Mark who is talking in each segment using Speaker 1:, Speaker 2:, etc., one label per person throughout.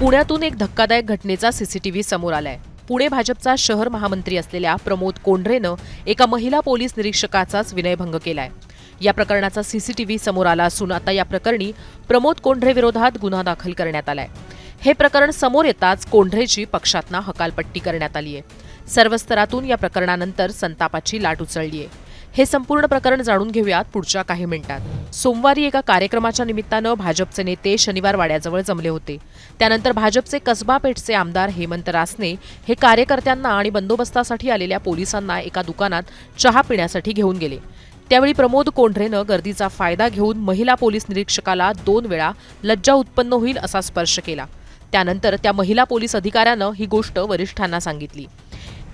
Speaker 1: पुण्यातून एक धक्कादायक घटनेचा सीसीटीव्ही समोर आलाय. पुणे भाजपचा शहर महामंत्री असलेल्या प्रमोद कोंढरेनं एका महिला पोलीस निरीक्षकाचाच विनयभंग केलाय. या प्रकरणाचा सीसीटीव्ही समोर आला असून आता या प्रकरणी प्रमोद कोंढरे विरोधात गुन्हा दाखल करण्यात आलाय. हे प्रकरण समोर येताच कोंढरेची पक्षातना हकालपट्टी करण्यात आली आहे सर्व स्तरातून या प्रकरणानंतर संतापाची लाट उचलली आहे हे संपूर्ण प्रकरण जाणून घेऊयात पुढच्या काही मिनिटात. सोमवारी एका कार्यक्रमाच्या निमित्तानं भाजपचे नेते शनिवार वाड्याजवळ जमले होते. त्यानंतर भाजपचे कसबा पेठचे आमदार हेमंत रासने हे कार्यकर्त्यांना आणि बंदोबस्तासाठी आलेल्या पोलिसांना एका दुकानात चहा पिण्यासाठी घेऊन गेले. त्यावेळी प्रमोद कोंढरेनं गर्दीचा फायदा घेऊन महिला पोलीस निरीक्षकाला दोन वेळा लज्जा उत्पन्न होईल असा स्पर्श केला. त्यानंतर त्या महिला पोलीस अधिकाऱ्यानं ही गोष्ट वरिष्ठांना सांगितली.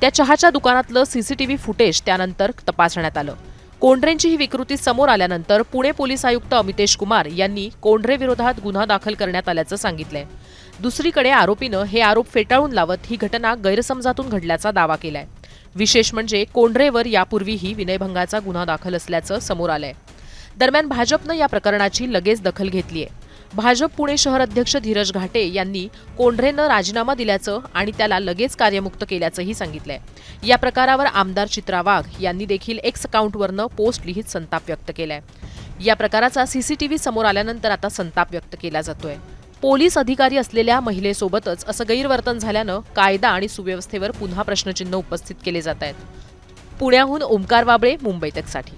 Speaker 1: त्या चहाच्या दुकानातलं सीसीटीव्ही फुटेज त्यानंतर तपासण्यात आलं. कोंढरेंची ही विकृती समोर आल्यानंतर पुणे पोलीस आयुक्त अमितेश कुमार यांनी कोंढरे विरोधात गुन्हा दाखल करण्यात आल्याचं सांगितलंय. दुसरीकडे आरोपीनं हे आरोप फेटाळून लावत ही घटना गैरसमजातून घडल्याचा दावा केलाय. विशेष म्हणजे कोंढरेवर यापूर्वीही विनयभंगाचा गुन्हा दाखल असल्याचं समोर आलंय. दरम्यान भाजपनं या प्रकरणाची लगेच दखल घेतली आहे भाजप पुणे शहर अध्यक्ष धीरज घाटे यांनी कोंढरेनं राजीनामा दिल्याचं आणि त्याला लगेच कार्यमुक्त केल्याचंही सांगितलंय. या प्रकारावर आमदार चित्रा वाघ यांनी देखील एक्स अकाउंटवरनं पोस्ट लिहित संताप व्यक्त केलाय. या प्रकाराचा सीसीटीव्ही समोर आल्यानंतर आता संताप व्यक्त केला जातोय. पोलीस अधिकारी असलेल्या महिलेसोबतच असं गैरवर्तन झाल्यानं कायदा आणि सुव्यवस्थेवर पुन्हा प्रश्नचिन्ह उपस्थित केले जात आहेत. पुण्याहून ओमकार वाबळे मुंबई तकसाठी